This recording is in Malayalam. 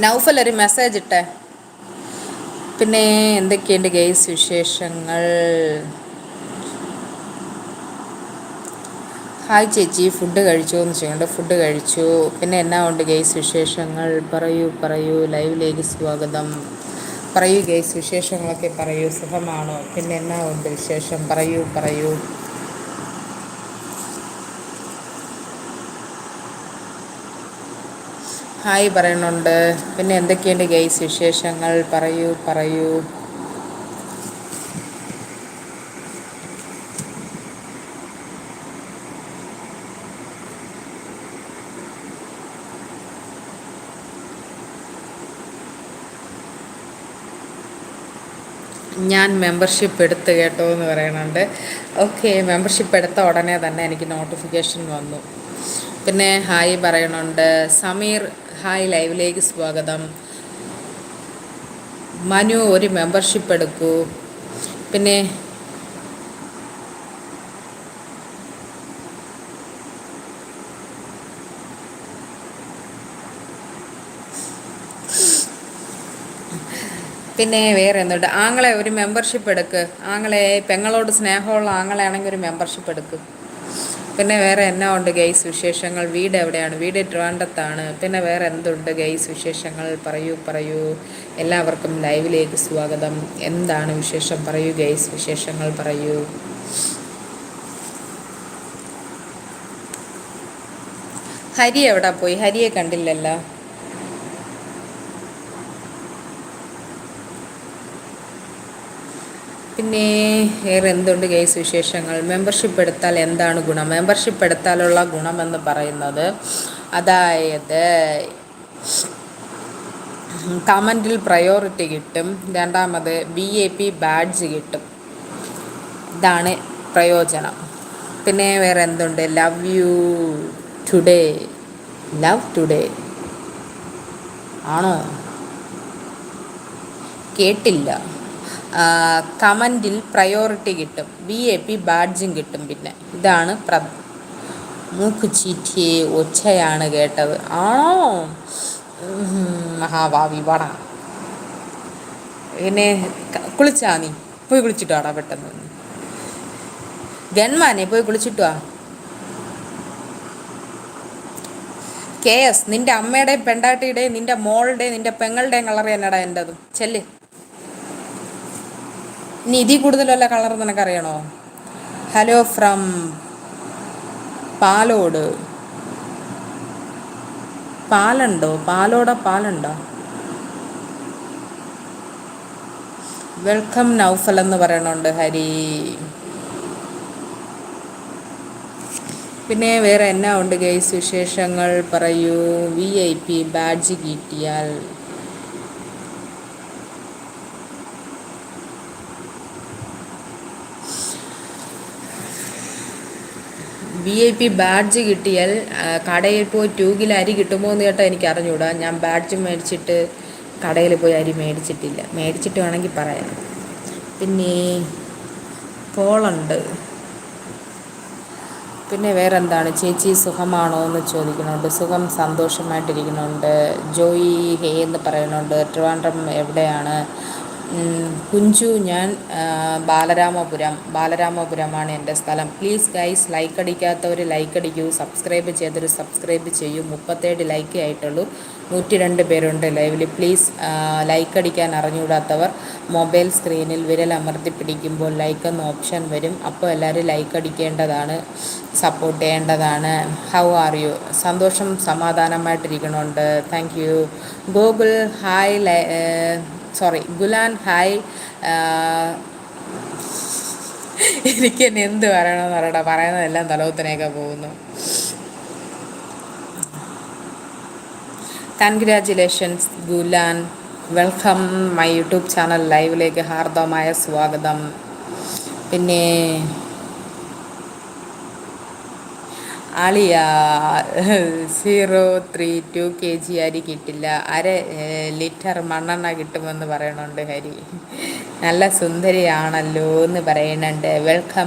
നൗഫൽ ഒരു മെസ്സേജ് ഇട്ടേ. പിന്നെ എന്തൊക്കെയുണ്ട് ഗെയ്സ് വിശേഷങ്ങൾ? ഹായ് ചേച്ചി ഫുഡ് കഴിച്ചു എന്ന് ചെയ്യുന്നുണ്ട് ഫുഡ് കഴിച്ചു. പിന്നെ എന്നാ ഉണ്ട് ഗെയ്സ് വിശേഷങ്ങൾ? പറയൂ പറയൂ. ലൈവിലേക്ക് സ്വാഗതം. പറയൂ ഗെയ്സ് വിശേഷങ്ങളൊക്കെ പറയൂ. സുഖമാണോ? പിന്നെ എന്നാ ഉണ്ട് വിശേഷം? പറയൂ പറയൂ. ഹായ് പറയുന്നുണ്ട് പിന്നെ എന്തൊക്കെയുണ്ട് ഗെയ്സ് വിശേഷങ്ങൾ? പറയൂ പറയൂ. ഞാൻ മെമ്പർഷിപ്പ് എടുത്ത് കേട്ടോ എന്ന് പറയുന്നുണ്ട് ഓക്കെ മെമ്പർഷിപ്പ് എടുത്ത ഉടനെ തന്നെ എനിക്ക് നോട്ടിഫിക്കേഷൻ വന്നു. പിന്നെ ഹായ് പറയണുണ്ട്. സമീർ ഹായ് ലൈവിലേക്ക് സ്വാഗതം. മനു ഒരു മെമ്പർഷിപ്പ് എടുക്കൂ. പിന്നെ പിന്നെ വേറെ എന്തുണ്ട്? ആങ്ങളെ ഒരു മെമ്പർഷിപ്പ് എടുക്ക്. ആങ്ങളെ പെങ്ങളോട് സ്നേഹമുള്ള ആങ്ങളെ ആണെങ്കിൽ ഒരു മെമ്പർഷിപ്പ് എടുക്ക്. പിന്നെ വേറെ എന്നാ ഉണ്ട് ഗൈസ് വിശേഷങ്ങൾ? വീട് എവിടെയാണ്? വീട് ട്രിവാൻഡത്താണ്. പിന്നെ വേറെ എന്തുണ്ട് ഗൈസ് വിശേഷങ്ങൾ? പറയൂ പറയൂ. എല്ലാവർക്കും ലൈവിലേക്ക് സ്വാഗതം. എന്താണ് വിശേഷം? പറയൂ ഗൈസ് വിശേഷങ്ങൾ പറയൂ. ഹരി എവിടെ പോയി? ഹരിയെ കണ്ടില്ലല്ലോ. പിന്നെ വേറെ എന്തുണ്ട് കേസ് വിശേഷങ്ങൾ? മെമ്പർഷിപ്പ് എടുത്താൽ എന്താണ് ഗുണം? മെമ്പർഷിപ്പ് എടുത്താലുള്ള ഗുണമെന്ന് പറയുന്നത് അതായത് കമന്റിൽ പ്രയോറിറ്റി കിട്ടും. രണ്ടാമത് ബി എ പി ബാഡ്ജ് കിട്ടും. ഇതാണ് പ്രയോജനം. പിന്നെ വേറെ എന്തുണ്ട്? Love you today love today ആണോ? കേട്ടില്ല. കമന്റിൽ പ്രയോറിറ്റി കിട്ടും. വി എ പി ബാഡ്ജും കിട്ടും പിന്നെ. ഇതാണ് പ്ര മൂക്ക് ചീറ്റിയെ ഒച്ചയാണ് കേട്ടത്. ആണോ? മഹാഭാവി വട. പിന്നെ കുളിച്ചാ നീ? പോയി കുളിച്ചിട്ടോ ആടാ പെട്ടെന്ന്. ഗൺമാനെ പോയി കുളിച്ചിട്ടോ കെ എസ് നിന്റെ അമ്മയുടെയും പെണ്ടാട്ടിയുടെയും നിന്റെ മോളുടെയും നിന്റെ പെങ്ങളുടെയും കളർ എന്നടാ എന്റെതും ചെല്ല്. ഇതിൽ കൂടുതലല്ല കളർ നിനക്കറിയണോ? Hello from Palode. പാലുണ്ടോ? പാലോട പാലുണ്ടോ? വെൽക്കം നൗഫൽ എന്ന് പറയണുണ്ട് ഹരി. പിന്നെ വേറെ എന്നാ ഉണ്ട് ഗൈസ് വിശേഷങ്ങൾ പറയൂ. വി ഐ പി ബാഡ്ജ് കിട്ടിയാൽ. വി ഐ പി ബാഡ്ജ് കിട്ടിയാൽ കടയിൽ പോയി ടൂ കിലോ അരി കിട്ടുമോ എന്ന് കേട്ടാൽ എനിക്ക് അറിഞ്ഞൂടാ. ഞാൻ ബാഡ്ജ് മേടിച്ചിട്ട് കടയിൽ പോയി അരി മേടിച്ചിട്ടില്ല. മേടിച്ചിട്ട് വേണമെങ്കിൽ പറയാം. പിന്നെ പോളുണ്ട് പിന്നെ വേറെ എന്താണ് ചേച്ചി സുഖമാണോ എന്ന് ചോദിക്കുന്നുണ്ട്. സുഖം സന്തോഷമായിട്ടിരിക്കുന്നുണ്ട്. ജോയി ഹേ എന്ന് പറയുന്നുണ്ട്. ട്രിവാൻഡ്രം എവിടെയാണ്? കുഞ്ചു ഞാൻ ബാലരാമപുരം ബാലരാമപുരമാണ് എന്റെ സ്ഥലം. പ്ലീസ് ഗൈസ് ലൈക്ക് അടിക്കാത്തവർ ലൈക്ക് അടിക്കൂ സബ്സ്ക്രൈബ് ചെയ്തൊരു സബ്സ്ക്രൈബ് ചെയ്യൂ. മുപ്പത്തേഴ് ലൈക്ക് ആയിട്ടുള്ളൂ. നൂറ്റി രണ്ട് പേരുണ്ട് ലൈവിൽ പ്ലീസ് ലൈക്ക് അടിക്കാൻ അറിഞ്ഞുകൂടാത്തവർ മൊബൈൽ സ്ക്രീനിൽ വിരൽ അമർത്തി പിടിക്കുമ്പോൾ ലൈക്ക് എന്ന ഓപ്ഷൻ വരും. അപ്പോൾ എല്ലാവരും ലൈക്ക് അടിക്കേണ്ടതാണ് സപ്പോർട്ട് ചെയ്യേണ്ടതാണ്. ഹൗ ആർ യു സന്തോഷം സമാധാനമായിട്ടിരിക്കണുണ്ട്. Thank you Google hi sorry Gulan hi. എനിക്ക് എന്നെ എന്ത് പറയണമെന്ന് പറയടാ പറയുന്നതെല്ലാം തലവുത്തനെയൊക്കെ പോകുന്നു. Congratulations Gulan. Welcome my YouTube channel ലൈവിലേക്ക് ഹാർദവമായ സ്വാഗതം. പിന്നെ ആളിയ. Zero three two K G അരി കിട്ടില്ല. അര ലിറ്റർ മണ്ണെണ്ണ കിട്ടുമെന്ന് പറയണുണ്ട് ഹരി. നല്ല സുന്ദരിയാണല്ലോ എന്ന് പറയുന്നുണ്ട് വെൽക്കം